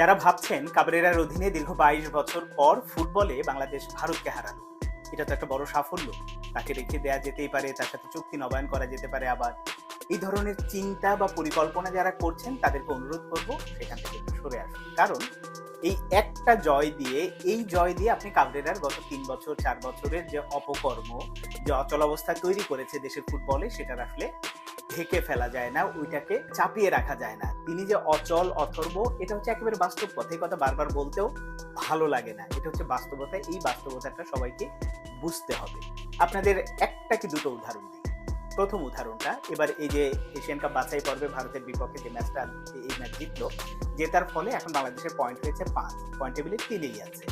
যারা ভাবছেন কাবরেরার অধীনে দীর্ঘ বাইশ বছর পর ফুটবলে বাংলাদেশ ভারতকে হারালো, এটা তো একটা বড় সাফল্য। তাকে রেখে দেয়া যেতেই পারে, তার সাথে চুক্তি নবায়ন করা যেতে পারে আবার। এই ধরনের চিন্তা বা পরিকল্পনা যারা করছেন, তাদেরকে অনুরোধ করব সেখান থেকে সরে আসুন। কারণ এই একটা জয় দিয়ে, এই জয় দিয়ে আপনি কাবরেরার গত তিন বছর, চার বছরের যে অপকর্ম, যে অচল অবস্থা তৈরি করেছে দেশের ফুটবলে, সেটার আসলে ঢেকে ফেলা যায় না, ওইটাকে চাপিয়ে রাখা যায় না। তিনি যে অচল, অথর্ব, এটা হচ্ছে একেবারে বাস্তব কথা এই কথা বারবার বলতেও ভালো লাগে না। এটা হচ্ছে বাস্তবতা, এই বাস্তবতাটা সবাইকে বুঝতে হবে। আপনাদের একটা কি দুটো উদাহরণ দিই। প্রথম উদাহরণটা, এবার এই যে এশিয়ান কাপ বাছাই পর্বে ভারতের বিপক্ষে যে ম্যাচটা, এই ম্যাচ জিতলো জেতার ফলে এখন বাংলাদেশের পয়েন্ট হয়েছে পাঁচ। পয়েন্ট টেবিলে তিনেই আছে।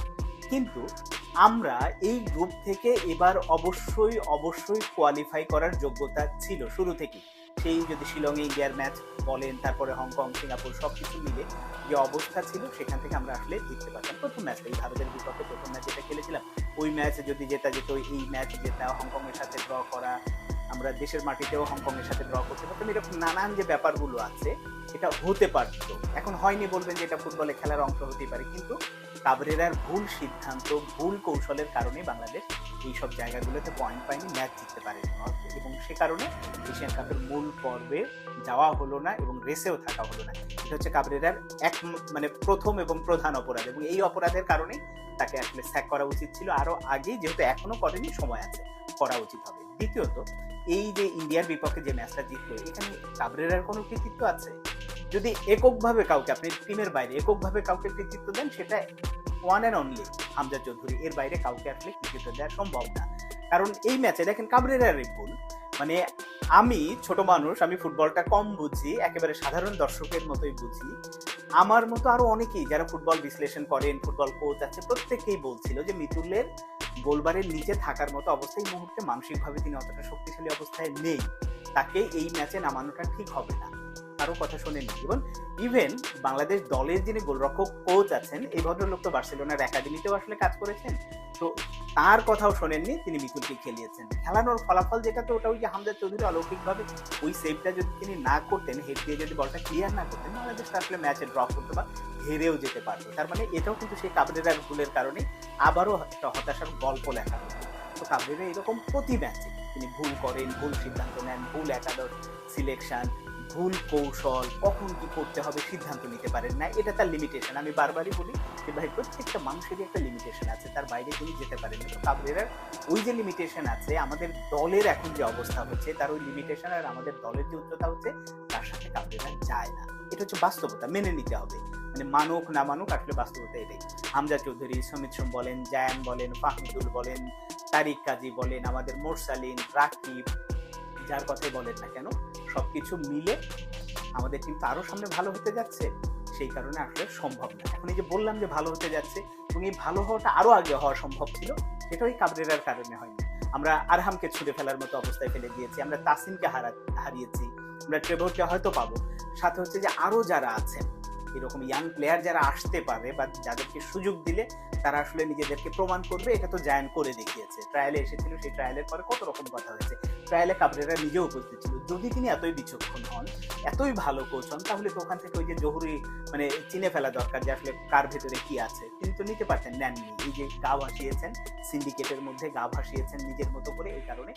কিন্তু আমরা এই গ্রুপ থেকে এবার অবশ্যই অবশ্যই কোয়ালিফাই করার যোগ্যতা ছিল শুরু থেকেই। সেই যদি শিলংয়ে ইন্ডিয়ার ম্যাচ বলেন, তারপরে হংকং সিঙ্গাপুর সব কিছু মিলে যে অবস্থা ছিল, সেখান থেকে আমরা আসলে জিততে পারতাম প্রথম ম্যাচ এই ভারতের বিপক্ষে প্রথম ম্যাচ যেটা খেলেছিলাম, ওই ম্যাচে যদি জেতা যেত, এই ম্যাচ জেতা হংকংয়ের সাথে ড্র করা আমরা দেশের মাটিতেও হংকংয়ের সাথে ড্র করতে পারতাম এরকম নানান যে ব্যাপারগুলো আছে, এটা হতে পারতো। এখন হয়নি বলবেন যে এটা ফুটবলে খেলার অংশ হতেই পারে, কিন্তু কাবরেরার ভুল সিদ্ধান্ত, ভুল কৌশলের কারণে বাংলাদেশ এই সব জায়গাগুলোতে পয়েন্ট পায়নি ম্যাচ জিততে পারেনি এবং সে কারণে এশিয়ান কাপের মূল পর্বে যাওয়া হলো না এবং রেসেও থাকা হলো না। এটা হচ্ছে কাবরেরার এক মানে প্রথম এবং প্রধান অপরাধ। এবং এই অপরাধের কারণে তাকে আসলে স্যাক করা উচিত ছিল। আরও আগেই যেহেতু এখনও করেনি, সময় আছে, করা উচিত হবে। দ্বিতীয়ত এই যে ইন্ডিয়ার বিপক্ষে যে ম্যাচটা জিতলো, এখানে কাবরেরার কোনো কৃতিত্ব আছে? যদি এককভাবে কাউকে, আপনি টিমের বাইরে এককভাবে কাউকে কৃতিত্ব দেন, সেটা one and only Hamza Chowdhury. এর বাইরে কাউকে আসলে কৃতিত্ব দেওয়া সম্ভব না। কারণ এই ম্যাচে দেখেন কাবরেরারই ভুল মানে আমি ছোট মানুষ, আমি ফুটবলটা কম বুঝি, একেবারে সাধারণ দর্শকের মতোই বুঝি। আমার মতো আরও অনেকেই যারা ফুটবল বিশ্লেষণ করেন, ফুটবল কোচ আছে, প্রত্যেকেই বলছিল যে মিতুলের গোলবারের নিচে থাকার মতো অবস্থায় এই মুহূর্তে মানসিকভাবে তিনি অতটা শক্তিশালী অবস্থায় নেই। তাকে এই ম্যাচে নামানোটা ঠিক হবে না। কারও কথা শোনেনি এবং ইভেন বাংলাদেশ দলের যিনি গোলরক্ষক কোচ আছেন, এই ভদ্রলোক তো বার্সেলোনার একাডেমিতেও আসলে কাজ করেছেন। তো তার কথাও শোনেননি, তিনি মিতুলকে খেলিয়েছেন। খেলানোর ফলাফল যেটা তো ওটা ওই যে হামজা চৌধুরী অলৌকিকভাবে ওই সেভটা যদি তিনি না করতেন হেড দিয়ে যদি বলটা ক্লিয়ার না করতেন, বাংলাদেশ আসলে ম্যাচে ড্র করতে বা হেরেও যেতে পারতো তার মানে এটাও কিন্তু সেই কাবরেরার ভুলের কারণে আবারও একটা হতাশার গল্প লেখা তো কাবরেরা এরকম প্রতি ম্যাচে তিনি ভুল করেন, ভুল সিদ্ধান্ত নেন, ভুল একাদশ সিলেকশন ভুল কৌশল, কখন কি করতে হবে সিদ্ধান্ত নিতে পারেন না, এটা তার লিমিটেশন আমি বারবারই বলি যে ভাই, প্রত্যেকটা মানুষেরই একটা লিমিটেশন আছে, তার বাইরে তিনি যেতে পারেন তো কাবরেরার ওই যে লিমিটেশন আছে, আমাদের দলের এখন যে অবস্থা হচ্ছে, তার ওই লিমিটেশন আর আমাদের দলের যে উচ্চতা হচ্ছে, তার সাথে কাবরেরা যায় না। এটা হচ্ছে বাস্তবতা, মেনে নিতে হবে। মানে মানুক, না মানুক, আসলে বাস্তবতা এটাই। হামজা চৌধুরী, সমিত সোম বলেন, জায়ান বলেন, ফাহমিদুল বলেন, তারিক কাজী বলেন, আমাদের মোরসালিন, রাকিব, যার কথাই বলেন না কেন, সবকিছু মিলে আমাদের কিন্তু আরও সামনে ভালো হতে যাচ্ছে। সেই কারণে আসলে সম্ভব না। এখন এই যে বললাম যে ভালো হতে যাচ্ছে, এবং এই ভালো হওয়াটা আরও আগে হওয়া সম্ভব ছিল, সেটা ওই কাবরেরার কারণে হয়নি। আমরা আরহামকে ছুটে ফেলার মতো অবস্থায় ফেলে দিয়েছি, আমরা তাসিমকে হারা, হারিয়েছি, আমরা ট্রেভরকে হয়তো পাবো। সাথে হচ্ছে যে আরও যারা আছেন এরকম ইয়াং প্লেয়ার যারা আসতে পারে বা যাদেরকে সুযোগ দিলে তারা আসলে নিজেদেরকে প্রমাণ করবে, এটা তো জায়ান করে দেখিয়েছে। ট্রায়ালে এসেছিল, সেই ট্রায়ালের পরে কত রকম কথা হয়েছে। ট্রায়ালে কাবরেরা নিজেও উপস্থিত ছিল। যদি তিনি এতই বিচক্ষণ হন, এতই ভালো কোচ হন, তাহলে তো ওখান থেকে ওই যে জহুরি মানে চিনে ফেলা দরকার যে আসলে কার ভেতরে কি আছে। তিনি তো নিতে পারতেন, নেননি। এই যে গা ভাসিয়েছেন সিন্ডিকেটের মধ্যে গা ভাসিয়েছেন নিজের মতো করে, এই কারণে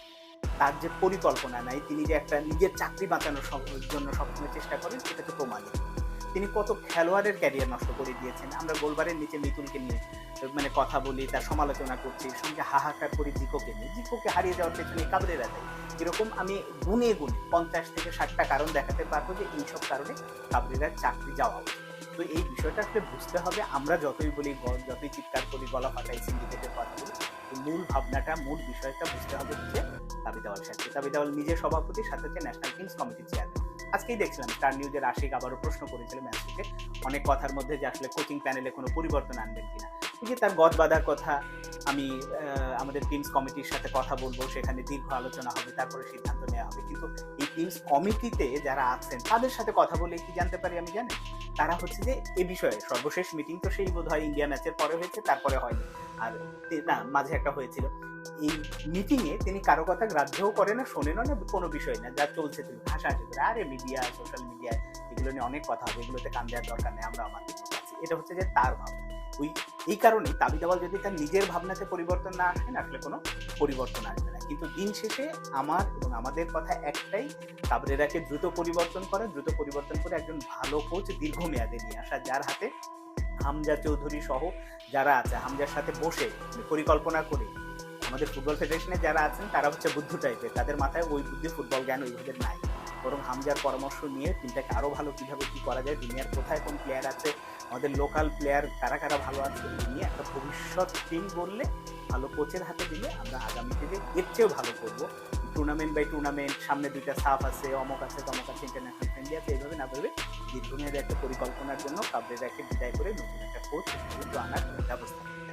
তার যে পরিকল্পনা নাই, তিনি যে একটা নিজের চাকরি বাঁচানোর জন্য সবসময় চেষ্টা করেন, সেটা তো প্রমাণিত। তিনি কত খেলোয়াড়ের ক্যারিয়ার নষ্ট করে দিয়েছেন। আমরা গোলবারের নিচে মিতুলকে নিয়ে মানে কথা বলি, তার সমালোচনা করছি, সঙ্গে হাহাকার করি জিকোকে নিয়ে। জিকোকে হারিয়ে যাওয়ার পেছনে কাবরেরা যায় এরকম আমি গুনে গুনে পঞ্চাশ থেকে ষাটটা কারণ দেখাতে পারব যে এইসব কারণে কাবরেরার চাকরি যাওয়া তো এই বিষয়টা আসলে বুঝতে হবে। আমরা যতই বলি যতই চিৎকার করি গলা ফাটাই সিন্ডিকেটের কথা বলি। মূল ভাবনাটা, মূল বিষয়টা বুঝতে হবে হচ্ছে তাবি দেওয়াল সাথে তাবি দেওয়াল নিজের সভাপতি সাথে হচ্ছে ন্যাশনাল টিমস কমিটির চেয়ারম্যান আজকেই দেখছিলাম স্টার নিউজের আশিক আবারও প্রশ্ন করেছিলেন ম্যাচ থেকে অনেক কথার মধ্যে যে আসলে কোচিং প্যানেলে কোনো পরিবর্তন আনবেন কিনা। এই যে তার গদ বাঁধার কথা আমি আমাদের টিমস কমিটির সাথে কথা বলব, সেখানে দীর্ঘ আলোচনা হবে, তারপরে সিদ্ধান্ত নেওয়া হবে। কিন্তু এই টিমস কমিটিতে যারা আছেন, তাদের সাথে কথা বলে কি জানতে পারি আমি জানি তারা হচ্ছে যে এ বিষয়ে সর্বশেষ মিটিং তো সেই বোধ হয় ইন্ডিয়া ম্যাচের পরে হয়েছে, তারপরে হয়নি। আর না, মাঝে একটা হয়েছিল। এই মিটিংয়ে তিনি কারও কথা গ্রাহ্যও করে না শোনেন না, কোনো বিষয় না, যা চলছে তিনি ভাষা আছে আরে মিডিয়া সোশ্যাল মিডিয়া এগুলো নিয়ে অনেক কথা হবে, এগুলোতে কান দেওয়ার দরকার নেই, আমরা আমাদের এটা হচ্ছে যে তার ভাবনা। ওই, এই কারণেই তাবি দেওয়াল যদি তার নিজের ভাবনাতে পরিবর্তন না আসে, না আসলে কোনো পরিবর্তন আসবে না। কিন্তু দিন শেষে আমার এবং আমাদের কথা একটাই কাবরেরাকে দ্রুত পরিবর্তন করা, দ্রুত পরিবর্তন করে একজন ভালো কোচ দীর্ঘমেয়াদে নিয়ে আসা, যার হাতে হামজা চৌধুরী সহ যারা আছে, হামজার সাথে বসে পরিকল্পনা করে। আমাদের ফুটবল ফেডারেশনে যারা আছেন, তারা হচ্ছে বুদ্ধ টাইপের তাদের মাথায় ওই বুদ্ধি, ফুটবল জ্ঞান ওইভাবে নাই। বরং হামজার পরামর্শ নিয়ে টিমটাকে আরও ভালো কীভাবে কি করা যায় দুনিয়ার কোথায় কোন প্লেয়ার আছে, আমাদের লোকাল প্লেয়ার কারা কারা ভালো আছে নিয়ে একটা ভবিষ্যৎ টিম গড়লে ভালো কোচের হাতে দিলে আমরা আগামী যে এর চেয়েও ভালো করব। টুর্নামেন্ট বাই টুর্নামেন্ট সামনে দুইটা সাফ আছে, অমক আছে, তমক আছে ইন্টারন্যাশনাল ফ্রেন্ডলি আছে, এইভাবে না ভেবে দীর্ঘমেয়াদী একটা পরিকল্পনার জন্য কাবরেরাকে বিদায় করে নতুন একটা কোচ কিন্তু আনার ব্যবস্থা